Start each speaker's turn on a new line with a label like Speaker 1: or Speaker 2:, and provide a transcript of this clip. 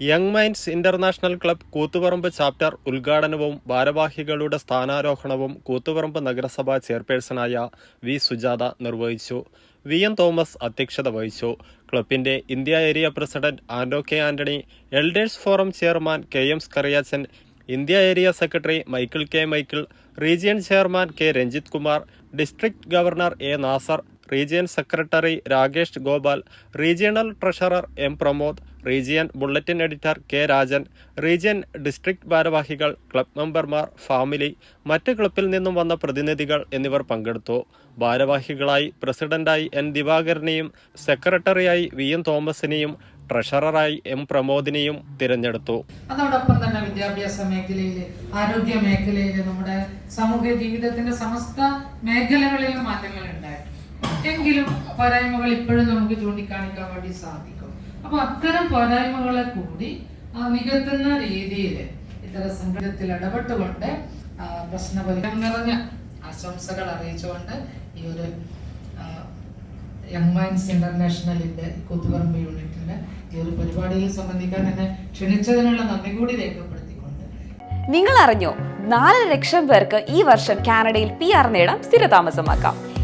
Speaker 1: Young minds international club Koothuparamba chapter ഉദ്ഘാടനവും ഭാരവാഹികളുടെ സ്ഥാനാരോഹണവും കൂത്തുപറമ്പ് നഗരസഭാ ചെയർപേഴ്സണായ വി സുജാത നിർവഹിച്ചു. വി എം തോമസ് അധ്യക്ഷത വഹിച്ചു. ക്ലബിന്റെ India area president Ando K Antony elders forum chairman K M Skariachan India area secretary Michael K Michael region chairman K Ranjith Kumar district governor A Nasar region secretary Rakesh Gopal regional treasurer M Pramod region bulletin editor K Rajan region district ഭാരവാഹികൾ club മെമ്പർമാർ family മറ്റ് ക്ലബിൽ നിന്നും വന്ന പ്രതിനിധികൾ എന്നിവർ പങ്കെടുത്തു. ഭാരവാഹികളായി പ്രസിഡന്റായി എൻ ദിവാകരനെയും സെക്രട്ടറിയായി വി എം തോമസിനെയും ട്രഷററായി എം പ്രമോദിനെയും തിരഞ്ഞെടുത്തു.
Speaker 2: അതോടൊപ്പം തന്നെ വിദ്യാഭ്യാസ മേഖലയിൽ ആരോഗ്യ മേഖലയിൽ നമ്മുടെ സാമൂഹ്യ ജീവിതത്തിന്റെ സമസ്ത മേഖലകളിലും മാറ്റങ്ങൾ ഉണ്ടായിട്ടുണ്ട് എങ്കിലും പോരായ്മകൾ ഇപ്പോഴും നമുക്ക് ചൂണ്ടിക്കാണിക്കാൻ വേണ്ടി സാധിക്കും. അപ്പൊ അത്തരം പോരായ്മകളെ കൂടി നികത്തുന്ന രീതിയിൽ ഇത്തരം സംഘടനത്തിൽ ഇടപെട്ടുകൊണ്ട് പ്രശ്നപരിഹാരം നിറഞ്ഞ ആശംസകൾ അറിയിച്ചുകൊണ്ട് ഈ ഒരു യങ് മൈൻസ് ഇന്റർനാഷണലിന്റെ കൂത്തുപറമ്പ് യൂണിറ്റിന്റെ ഈ ഒരു പരിപാടിയിൽ സംബന്ധിക്കാൻ എന്നെ ക്ഷണിച്ചതിനുള്ള നന്ദി കൂടി രേഖപ്പെടുത്തിക്കൊണ്ട്.
Speaker 3: നിങ്ങൾ അറിഞ്ഞോ നാല് ലക്ഷം പേർക്ക് ഈ വർഷം കാനഡയിൽ പി ആർ നേടാം സ്ഥിരതാമസമാക്കാം.